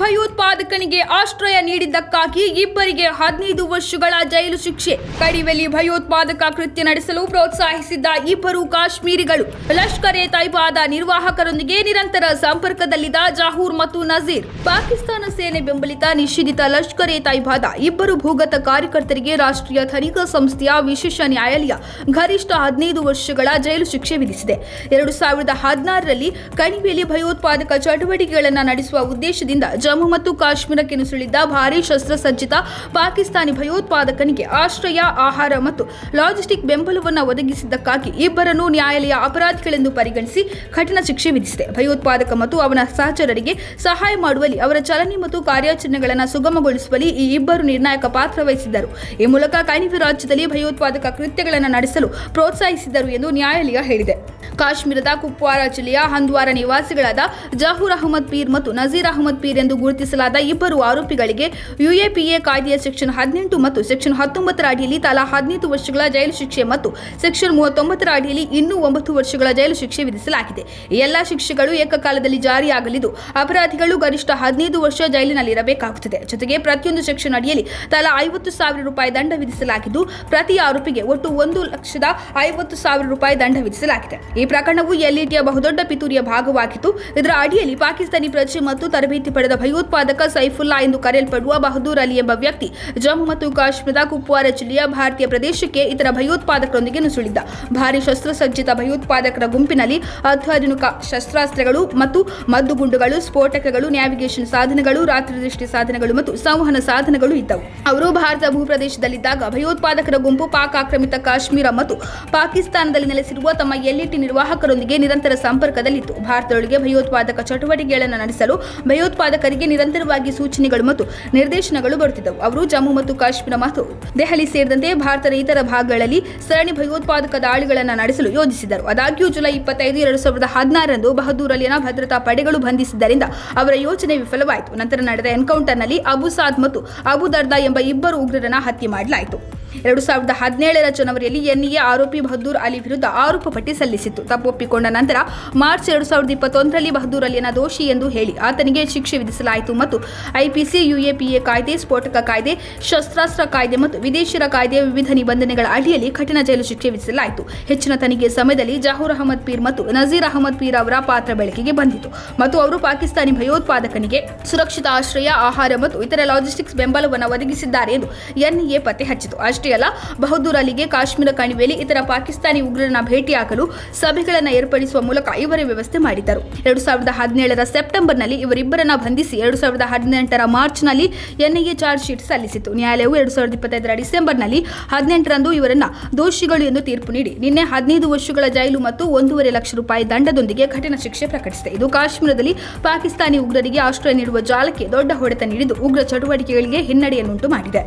ಭಯೋತ್ಪಾದಕನಿಗೆ ಆಶ್ರಯ ನೀಡಿದ್ದಕ್ಕಾಗಿ ಇಬ್ಬರಿಗೆ ಹದಿನೈದು ವರ್ಷಗಳ ಜೈಲು ಶಿಕ್ಷೆ. ಕಡಿವೆಲಿ ಭಯೋತ್ಪಾದಕ ಕೃತ್ಯ ನಡೆಸಲು ಪ್ರೋತ್ಸಾಹಿಸಿದ್ದ ಇಬ್ಬರು ಕಾಶ್ಮೀರಿಗಳು. ಲಷ್ಕರ್ ಎ ತೈಬಾದ ನಿರ್ವಾಹಕರೊಂದಿಗೆ ನಿರಂತರ ಸಂಪರ್ಕದಲ್ಲಿದ್ದ ಜಾಹೂರ್ ಮತ್ತು ನಜೀರ್. ಪಾಕಿಸ್ತಾನ ಸೇನೆ ಬೆಂಬಲಿತ ನಿಷೇಧಿತ ಲಷ್ಕರ್ ಎ ತೈಬಾದ ಇಬ್ಬರು ಭೂಗತ ಕಾರ್ಯಕರ್ತರಿಗೆ ರಾಷ್ಟ್ರೀಯ ತನಿಖಾ ಸಂಸ್ಥೆಯ ವಿಶೇಷ ನ್ಯಾಯಾಲಯ ಗರಿಷ್ಠ ಹದಿನೈದು ವರ್ಷಗಳ ಜೈಲು ಶಿಕ್ಷೆ ವಿಧಿಸಿದೆ. ಎರಡು ಸಾವಿರದ ಹದಿನಾರರಲ್ಲಿ ಕಣಿವೆಯಲ್ಲಿ ಭಯೋತ್ಪಾದಕ ಚಟುವಟಿಕೆಗಳನ್ನು ನಡೆಸುವ ಉದ್ದೇಶದಿಂದ ಜಮ್ಮು ಮತ್ತು ಕಾಶ್ಮೀರಕ್ಕೆ ನುಸುಳಿದ್ದ ಭಾರೀ ಶಸ್ತ್ರಸಜ್ಜಿತ ಪಾಕಿಸ್ತಾನಿ ಭಯೋತ್ಪಾದಕನಿಗೆ ಆಶ್ರಯ, ಆಹಾರ ಮತ್ತು ಲಾಜಿಸ್ಟಿಕ್ ಬೆಂಬಲವನ್ನು ಒದಗಿಸಿದ್ದಕ್ಕಾಗಿ ಇಬ್ಬರನ್ನು ನ್ಯಾಯಾಲಯ ಅಪರಾಧಿಗಳೆಂದು ಪರಿಗಣಿಸಿ ಕಠಿಣ ಶಿಕ್ಷೆ ವಿಧಿಸಿದೆ. ಭಯೋತ್ಪಾದಕ ಮತ್ತು ಅವನ ಸಹಚರರಿಗೆ ಸಹಾಯ ಮಾಡುವಲ್ಲಿ ಅವರ ಚಲನೆ ಮತ್ತು ಕಾರ್ಯಾಚರಣೆಗಳನ್ನು ಸುಗಮಗೊಳಿಸುವಲ್ಲಿ ಈ ಇಬ್ಬರು ನಿರ್ಣಾಯಕ ಪಾತ್ರ ವಹಿಸಿದ್ದರು. ಈ ಮೂಲಕ ಕಣಿವೆ ರಾಜ್ಯದಲ್ಲಿ ಭಯೋತ್ಪಾದಕ ಕೃತ್ಯಗಳನ್ನು ನಡೆಸಲು ಪ್ರೋತ್ಸಾಹಿಸಿದರು ಎಂದು ನ್ಯಾಯಾಲಯ ಹೇಳಿದೆ. ಕಾಶ್ಮೀರದ ಕುಪ್ವಾರ ಜಿಲ್ಲೆಯ ಹಂದ್ವಾರ ನಿವಾಸಿಗಳಾದ ಜಹೂರ್ ಅಹಮದ್ ಪೀರ್ ಮತ್ತು ನಜೀರ್ ಅಹಮದ್ ಪೀರ್ ಎಂದು ಗುರುತಿಸಲಾದ ಇಬ್ಬರು ಆರೋಪಿಗಳಿಗೆ ಯುಎಪಿಎ ಕಾಯ್ದೆಯ ಸೆಕ್ಷನ್ ಹದಿನೆಂಟು ಮತ್ತು ಸೆಕ್ಷನ್ ಹತ್ತೊಂಬತ್ತರ ಅಡಿಯಲ್ಲಿ ತಲಾ ಹದಿನೈದು ವರ್ಷಗಳ ಜೈಲು ಶಿಕ್ಷೆ ಮತ್ತು ಸೆಕ್ಷನ್ ಮೂವತ್ತೊಂಬತ್ತರ ಅಡಿಯಲ್ಲಿ ಇನ್ನೂ ಒಂಬತ್ತು ವರ್ಷಗಳ ಜೈಲು ಶಿಕ್ಷೆ ವಿಧಿಸಲಾಗಿದೆ. ಎಲ್ಲಾ ಶಿಕ್ಷೆಗಳು ಏಕಕಾಲದಲ್ಲಿ ಜಾರಿಯಾಗಲಿದ್ದು, ಅಪರಾಧಿಗಳು ಗರಿಷ್ಠ ಹದಿನೈದು ವರ್ಷ ಜೈಲಿನಲ್ಲಿರಬೇಕಾಗುತ್ತದೆ. ಜೊತೆಗೆ ಪ್ರತಿಯೊಂದು ಸೆಕ್ಷನ್ ಅಡಿಯಲ್ಲಿ ತಲಾ ಐವತ್ತು ಸಾವಿರ ರೂಪಾಯಿ ದಂಡ ವಿಧಿಸಲಾಗಿದ್ದು, ಪ್ರತಿ ಆರೋಪಿಗೆ ಒಟ್ಟು ಒಂದು ಲಕ್ಷದ ಐವತ್ತು ಸಾವಿರ ರೂಪಾಯಿ ದಂಡ ವಿಧಿಸಲಾಗಿದೆ. ಈ ಪ್ರಕರಣವು ಎಲ್ಇಟಿಯ ಬಹುದೊಡ್ಡ ಪಿತೂರಿಯ ಭಾಗವಾಗಿತ್ತು ಇದರ ಅಡಿಯಲ್ಲಿ ಪಾಕಿಸ್ತಾನಿ ಪ್ರಜೆ ಮತ್ತು ತರಬೇತಿ ಪಡೆದ ಭಯೋತ್ಪಾದಕ ಸೈಫುಲ್ಲಾ ಎಂದು ಕರೆಯಲ್ಪಡುವ ಬಹದ್ದೂರ್ ಅಲಿ ಎಂಬ ವ್ಯಕ್ತಿ ಜಮ್ಮು ಮತ್ತು ಕಾಶ್ಮೀರದ ಕುಪ್ವಾರ ಜಿಲ್ಲೆಯ ಭಾರತೀಯ ಪ್ರದೇಶಕ್ಕೆ ಇತರ ಭಯೋತ್ಪಾದಕರೊಂದಿಗೆ ನುಸುಳಿದ್ದ. ಭಾರಿ ಶಸ್ತ್ರಸಜ್ಜಿತ ಭಯೋತ್ಪಾದಕರ ಗುಂಪಿನಲ್ಲಿ ಅತ್ಯಾಧುನಿಕ ಶಸ್ತ್ರಾಸ್ತ್ರಗಳು ಮತ್ತು ಮದ್ದುಗುಂಡುಗಳು, ಸ್ಫೋಟಕಗಳು, ನ್ಯಾವಿಗೇಷನ್ ಸಾಧನಗಳು, ರಾತ್ರಿ ದೃಷ್ಟಿ ಸಾಧನಗಳು ಮತ್ತು ಸಂವಹನ ಸಾಧನಗಳು ಇದ್ದವು. ಅವರು ಭಾರತ ಭೂಪ್ರದೇಶದಲ್ಲಿದ್ದಾಗ ಭಯೋತ್ಪಾದಕರ ಗುಂಪು ಪಾಕ್ ಆಕ್ರಮಿತ ಕಾಶ್ಮೀರ ಮತ್ತು ಪಾಕಿಸ್ತಾನದಲ್ಲಿ ನೆಲೆಸಿರುವ ತಮ್ಮ ಎಲ್ಇಟಿ ನಿರ್ವಾಹಕರೊಂದಿಗೆ ನಿರಂತರ ಸಂಪರ್ಕದಲ್ಲಿತ್ತು. ಭಾರತದೊಳಗೆ ಭಯೋತ್ಪಾದಕ ಚಟುವಟಿಕೆಗಳನ್ನು ನಡೆಸಲು ಭಯೋತ್ಪಾದಕರಿಗೆ ನಿರಂತರವಾಗಿ ಸೂಚನೆಗಳು ಮತ್ತು ನಿರ್ದೇಶನಗಳು ಬರುತ್ತಿದ್ದವು. ಅವರು ಜಮ್ಮು ಮತ್ತು ಕಾಶ್ಮೀರ ಮತ್ತು ದೆಹಲಿ ಸೇರಿದಂತೆ ಭಾರತದ ಇತರ ಭಾಗಗಳಲ್ಲಿ ಸರಣಿ ಭಯೋತ್ಪಾದಕ ದಾಳಿಗಳನ್ನು ನಡೆಸಲು ಯೋಜಿಸಿದರು ಆದಾಗ್ಯೂ ಜುಲೈ ಇಪ್ಪತ್ತೈದು, ಎರಡು ಸಾವಿರದ ಹದಿನಾರರಂದು ಬಹದ್ದೂರಲ್ಲಿನ ಭದ್ರತಾ ಪಡೆಗಳು ಬಂಧಿಸಿದ್ದರಿಂದ ಅವರ ಯೋಜನೆ ವಿಫಲವಾಯಿತು. ನಂತರ ನಡೆದ ಎನ್ಕೌಂಟರ್ನಲ್ಲಿ ಅಬು ಸಾದ್ ಮತ್ತು ಅಬು ದರ್ದಾ ಎಂಬ ಇಬ್ಬರು ಉಗ್ರರನ್ನ ಹತ್ಯೆ ಮಾಡಲಾಯಿತು. ಎರಡು ಸಾವಿರದ ಹದಿನೇಳರ ಜನವರಿಯಲ್ಲಿ ಎನ್ಇಎ ಆರೋಪಿ ಬಹದ್ದೂರ್ ಅಲಿ ವಿರುದ್ಧ ಆರೋಪ ಪಟ್ಟಿ ಸಲ್ಲಿಸಿತ್ತು. ತಪ್ಪೊಪ್ಪಿಕೊಂಡ ನಂತರ ಮಾರ್ಚ್ ಎರಡು ಸಾವಿರದ ಇಪ್ಪತ್ತೊಂದರಲ್ಲಿ ಬಹದ್ದೂರ್ ಅಲಿಯನ್ನ ದೋಷಿ ಎಂದು ಹೇಳಿ ಆತನಿಗೆ ಶಿಕ್ಷೆ ವಿಧಿಸಲಾಯಿತು ಮತ್ತು ಐಪಿಸಿ, ಯುಎಪಿಎ ಕಾಯ್ದೆ, ಸ್ಫೋಟಕ ಕಾಯ್ದೆ, ಶಸ್ತ್ರಾಸ್ತ್ರ ಕಾಯ್ದೆ ಮತ್ತು ವಿದೇಶಿರ ಕಾಯ್ದೆಯ ವಿವಿಧ ನಿಬಂಧನೆಗಳ ಅಡಿಯಲ್ಲಿ ಕಠಿಣ ಜೈಲು ಶಿಕ್ಷೆ ವಿಧಿಸಲಾಯಿತು. ಹೆಚ್ಚಿನ ತನಿಖೆ ಸಮಯದಲ್ಲಿ ಜಾಹೂರ್ ಅಹಮದ್ ಪೀರ್ ಮತ್ತು ನಜೀರ್ ಅಹಮದ್ ಪೀರ್ ಅವರ ಪಾತ್ರ ಬೆಳಕಿಗೆ ಬಂದಿತು ಮತ್ತು ಅವರು ಪಾಕಿಸ್ತಾನಿ ಭಯೋತ್ಪಾದಕನಿಗೆ ಸುರಕ್ಷಿತ ಆಶ್ರಯ, ಆಹಾರ ಮತ್ತು ಇತರ ಲಾಜಿಸ್ಟಿಕ್ಸ್ ಬೆಂಬಲವನ್ನು ಒದಗಿಸಿದ್ದಾರೆ ಎಂದು ಎನ್ಇಎ ಪತ್ತೆ ಹಚ್ಚಿತು. ಅಷ್ಟೇ ಅಲ್ಲ ಬಹದ್ದೂರ್ ಅಲಿಗೆ ಕಾಶ್ಮೀರ ಕಣಿವೆಯಲ್ಲಿ ಇತರ ಪಾಕಿಸ್ತಾನಿ ಉಗ್ರರನ್ನ ಭೇಟಿಯಾಗಲು ಸಭೆಗಳನ್ನು ಏರ್ಪಡಿಸುವ ಮೂಲಕ ಇವರೇ ವ್ಯವಸ್ಥೆ ಮಾಡಿದ್ದರು. ಎರಡು ಸಾವಿರದ ಹದಿನೇಳರ ಸೆಪ್ಟೆಂಬರ್ನಲ್ಲಿ ಇವರಿಬ್ಬರನ್ನ ಬಂಧಿಸಿ ಎರಡು ಸಾವಿರದ ಹದಿನೆಂಟರ ಮಾರ್ಚ್ನಲ್ಲಿ ಎನ್ಐಎ ಚಾರ್ಜ್ ಶೀಟ್ ಸಲ್ಲಿಸಿತು ನ್ಯಾಯಾಲಯವು ಎರಡು ಸಾವಿರದ ಇಪ್ಪತ್ತೈದರ ಡಿಸೆಂಬರ್ನಲ್ಲಿ ಹದಿನೆಂಟರಂದು ಇವರನ್ನ ದೋಷಿಗಳು ಎಂದು ತೀರ್ಪು ನೀಡಿ, ನಿನ್ನೆ ಹದಿನೈದು ವರ್ಷಗಳ ಜೈಲು ಮತ್ತು ಒಂದೂವರೆ ಲಕ್ಷ ರೂಪಾಯಿ ದಂಡದೊಂದಿಗೆ ಕಠಿಣ ಶಿಕ್ಷೆ ಪ್ರಕಟಿಸಿದೆ. ಇದು ಕಾಶ್ಮೀರದಲ್ಲಿ ಪಾಕಿಸ್ತಾನಿ ಉಗ್ರರಿಗೆ ಆಶ್ರಯ ನೀಡುವ ಜಾಲಕ್ಕೆ ದೊಡ್ಡ ಹೊಡೆತ ನೀಡಿದ್ದು, ಉಗ್ರ ಚಟುವಟಿಕೆಗಳಿಗೆ ಹಿನ್ನಡೆಯನ್ನುಂಟು ಮಾಡಿದೆ.